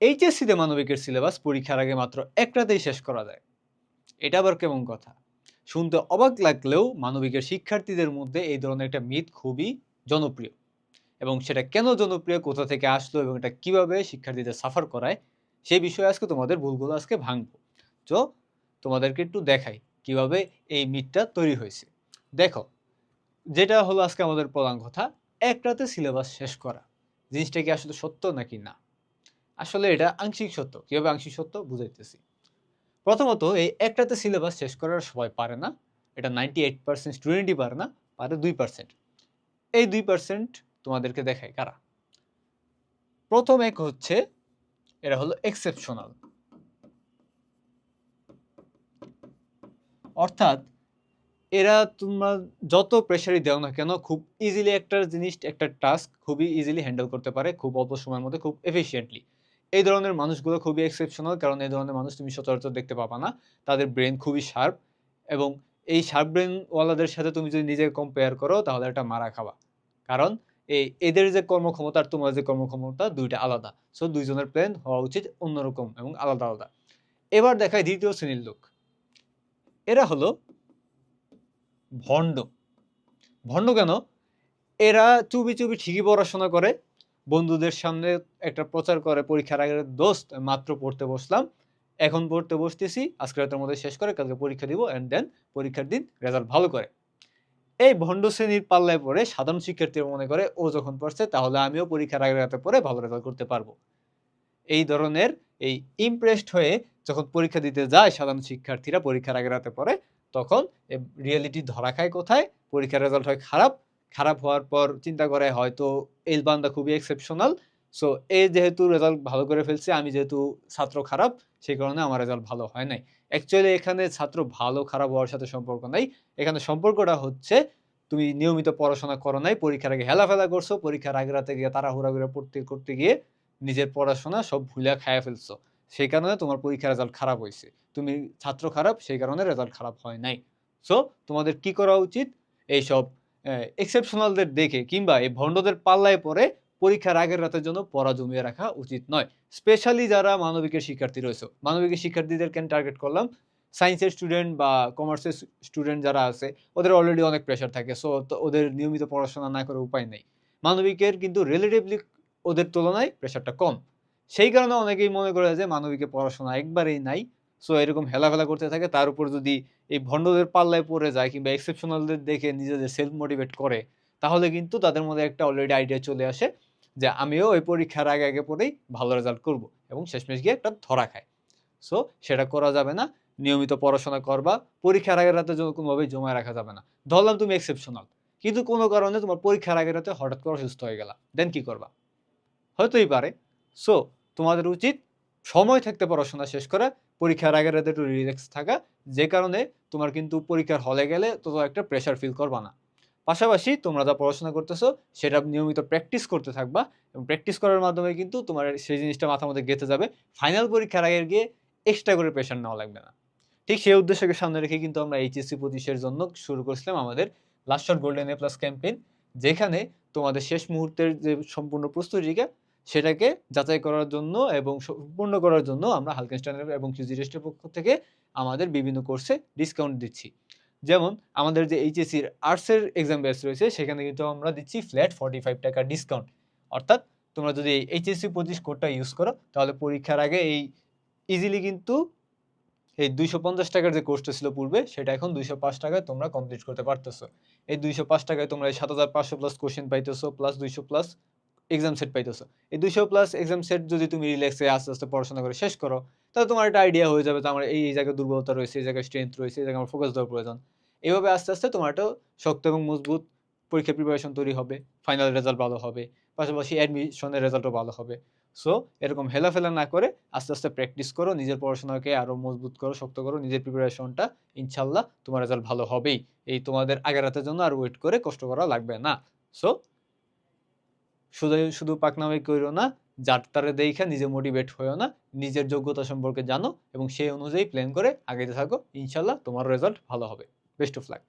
এইচএসসিতে মানবিকের syllabus পরীক্ষার আগে মাত্র এক রাতেই শেষ করা যায়। এটা আবার কেমন কথা? শুনতে অবাক লাগলেও মানবিকের শিক্ষার্থীদের মধ্যে এই ধরনের একটা মিথ খুবই জনপ্রিয়। এবং সেটা কেন জনপ্রিয়, কোথা থেকে আসলো এবং এটা কীভাবে শিক্ষার্থীদের সাফার করায় সেই বিষয়ে আজকে তোমাদের ভুলগুলো আজকে ভাঙবো। তো তোমাদেরকে একটু দেখাই কীভাবে এই মিথটা তৈরি হয়েছে। দেখো, যেটা হলো আজকে আমাদের প্রধান কথা এক রাতে সিলেবাস শেষ করা। জিনিসটা কি আসলে সত্য নাকি না? আসলে এটা আংশিক সত্য। কীভাবে আংশিক সত্য? বুঝাইতেছি। প্রথমত, এই একটাতে সিলেবাস শেষ করার সবাই পারে না। এটা নাইনটি এইট পার্সেন্ট স্টুডেন্টই পারে না, পারে দুই পার্সেন্ট এই দুই পার্সেন্ট তোমাদেরকে দেখায় কারা? প্রথম এক হচ্ছে এরা হলো এক্সেপশনাল অর্থাৎ, এরা তোমরা যত প্রেশারই দাও না কেন, খুব ইজিলি একটা জিনিস, একটা টাস্ক খুবই ইজিলি হ্যান্ডেল করতে পারে, খুব অল্প সময়ের মধ্যে, খুব এফিসিয়েন্টলি এই ধরনের মানুষগুলো খুবই এক্সেপশনাল কারণ এই ধরনের মানুষ তুমি সচরাচর দেখতে পাবা না। তাদের ব্রেন খুবই শার্প এবং এই শার্প ব্রেনওয়ালাদের সাথে তুমি যদি নিজেকে কম্পেয়ার করো, তাহলে একটা মারা খাওয়া কারণ এই এদের যে কর্মক্ষমতা আর তোমার যে কর্মক্ষমতা দুইটা আলাদা। সো দুইজনের প্ল্যান হওয়া উচিত অন্যরকম এবং আলাদা আলাদা। এবার দেখায় দ্বিতীয় শ্রেণির লোক। এরা হলো ভণ্ড। ভণ্ড কেন? এরা চুবি চুবি ঠিকই পড়াশোনা করে বন্ধুদের সামনে একটা প্রচার করে, পরীক্ষার আগে দোস্ত, মাত্র পড়তে বসলাম। এখন পড়তে বসতেছি। আজকে রাতের মধ্যে শেষ করে কালকে পরীক্ষা দিব অ্যান্ড দেন পরীক্ষার দিন রেজাল্ট ভালো করে। এই ভণ্ড শ্রেণির পাল্লায় পড়ে সাধারণ শিক্ষার্থী মনে করে, ও যখন পড়ছে, তাহলে আমিও পরীক্ষার আগে রাতে পড়ে ভালো রেজাল্ট করতে পারব। এই ধরনের, এই ইমপ্রেসড হয়ে যখন পরীক্ষা দিতে যায় সাধারণ শিক্ষার্থীরা, পরীক্ষার আগে রাতে পড়ে, তখন রিয়েলিটি ধরা খায় কোথায়? পরীক্ষার রেজাল্ট হয় খারাপ খারাপ হওয়ার পর চিন্তা করে হয়তো এই বান্দা খুবই এক্সেপশনাল সো এ যেহেতু রেজাল্ট ভালো করে ফেলছে, আমি যেহেতু ছাত্র খারাপ, সেই কারণে আমার রেজাল্ট ভালো হয় নাই। অ্যাকচুয়ালি এখানে ছাত্র ভালো, খারাপ হওয়ার সাথে সম্পর্ক নাই। এখানে সম্পর্কটা হচ্ছে, তুমি নিয়মিত পড়াশোনা করো নাই, পরীক্ষার আগে হেলাফেলা করছ, পরীক্ষার আগে রাতে গিয়ে তাড়াহুড়া করে পড়তে, করতে গিয়ে নিজের পড়াশোনা সব ভুলে খায়া ফেলছো। সেই কারণে তোমার পরীক্ষার রেজাল্ট খারাপ হয়েছে তুমি ছাত্র খারাপ, সেই কারণে রেজাল্ট খারাপ হয় নাই। সো তোমাদের কি করা উচিত? এইসব এক্সেপশনালদের দেখে কিংবা এই ভণ্ডদের পাল্লায় পরে পরীক্ষার আগের রাতের জন্য পড়া জমিয়ে রাখা উচিত নয়। স্পেশালি যারা মানবিকের শিক্ষার্থী রয়েছে, মানবিকের শিক্ষার্থীদের কেন টার্গেট করলাম। সায়েন্সের স্টুডেন্ট বা কমার্সের স্টুডেন্ট যারা আছে, ওদের অলরেডি অনেক প্রেশার থাকে সো ওদের নিয়মিত পড়াশোনা না করে উপায় নেই। মানবিকের কিন্তু রিলেটিভলি ওদের তুলনায় প্রেশারটা কম। সেই কারণে অনেকেই মনে করে যে মানবিকে পড়াশোনা একবারেই নাই। সো এরকম হেলাফেলা করতে থাকে। তার উপর যদি এই ভণ্ডদের পাল্লায় পড়ে যায় কিংবা এক্সেপশনালদের দেখে নিজেদের সেলফ মোটিভেট করে, তাহলে কিন্তু তাদের মধ্যে একটা অলরেডি আইডিয়া চলে আসে যে আমিও ওই পরীক্ষার আগে আগে পড়েই ভালো রেজাল্ট করব এবং শেষমেশ গিয়ে একটা ধরা খায় সো সেটা করা যাবে না। নিয়মিত পড়াশোনা করবা। পরীক্ষার আগের রাতে কোনোভাবেই জমায় রাখা যাবে না। ধরলাম তুমি এক্সেপশনাল কিন্তু কোনো কারণে তোমার পরীক্ষার আগের রাতে হঠাৎ করে অসুস্থ হয়ে গেলা। দেন কি করবা? হয়তোই পারে। সো তোমাদের উচিত সময় থাকতে পড়াশোনা শেষ করা পরীক্ষার আগের রাতে একটু রিল্যাক্স থাকা, যে কারণে তোমার কিন্তু পরীক্ষার হলে গেলে তো একটা প্রেশার ফিল করবা না। পাশাপাশি তোমরা যা পড়াশোনা করতেছো, সেটা নিয়মিত প্র্যাকটিস করতে থাকবা এবং প্র্যাকটিস করার মাধ্যমে কিন্তু তোমার সেই জিনিসটা মাথার মধ্যে গেঁথে যাবে। ফাইনাল পরীক্ষার আগে গিয়ে এক্সট্রা করে প্রেশার নেওয়া লাগবে না। ঠিক সেই উদ্দেশ্যকে সামনে রেখে কিন্তু আমরা এইচএসসি পঁচিশের জন্য শুরু করেছিলাম আমাদের last shot golden A plus campaign যেখানে তোমাদের শেষ মুহূর্তের যে সম্পূর্ণ প্রস্তুতিকে সেটাকে যাচাই করার জন্য এবং সম্পূর্ণ করার জন্য আমরা হালকেনস্টাইন এবং কিউজি রেস্টের পক্ষ থেকে আমাদের বিভিন্ন কোর্সে ডিসকাউন্ট দিচ্ছি। যেমন আমাদের যে এইচএসির আর্টসের এক্সাম ব্যাচ রয়েছে, সেখানে কিন্তু আমরা দিচ্ছি ফ্ল্যাট ফর্টি ফাইভ টাকা ডিসকাউন্ট অর্থাৎ তোমরা যদি এইচএসসি পঁচিশ কোডটা ইউজ করো, তাহলে পরীক্ষার আগে এই ইজিলি কিন্তু এই দুইশো পঞ্চাশ টাকার যে কোর্সটা ছিল পূর্বে, সেটা এখন দুইশো পাঁচ টাকায় তোমরা কমপ্লিট করতে পারতেছো। এই দুইশো পাঁচ টাকায় তোমরা সাত হাজার পাঁচশো প্লাস কোশ্চেন পাইতেছো প্লাস দুইশো প্লাস এক্সাম সেট পাইতেছো। এই দুইশো প্লাস এক্সাম সেট যদি তুমি রিল্যাক্সে আস্তে আস্তে পড়াশোনা করে শেষ করো, তাহলে তোমার একটা আইডিয়া হয়ে যাবে যে আমার এই জায়গায় দুর্বলতা রয়েছে, এই জায়গায় স্ট্রেংথ রয়েছে, এই জায়গায় আমার ফোকাস দেওয়ার প্রয়োজন। এইভাবে আস্তে আস্তে তোমার একটা শক্ত এবং মজবুত পরীক্ষা প্রিপারেশন তৈরি হবে ফাইনাল রেজাল্ট ভালো হবে, পাশাপাশি অ্যাডমিশনের রেজাল্টও ভালো হবে। সো এরকম হেলাফেলা না করে আস্তে আস্তে প্র্যাকটিস করো, নিজের পড়াশোনাকে আরও মজবুত করো, শক্ত করো, নিজের প্রিপারেশনটা ইনশাল্লাহ তোমার রেজাল্ট ভালো হবেই। এই তোমাদের আগের রাতের জন্য আর ওয়েট করে কষ্ট করা লাগবে না। সো শুধু শুধু পাকনামে করো না যার তারে দেখা নিজে মোটিভেট হয়েও না, নিজের যোগ্যতা সম্পর্কে জানো এবং সেই অনুযায়ী প্ল্যান করে আগে থাকো। ইনশাল্লাহ তোমার রেজাল্ট ভালো হবে। Best of luck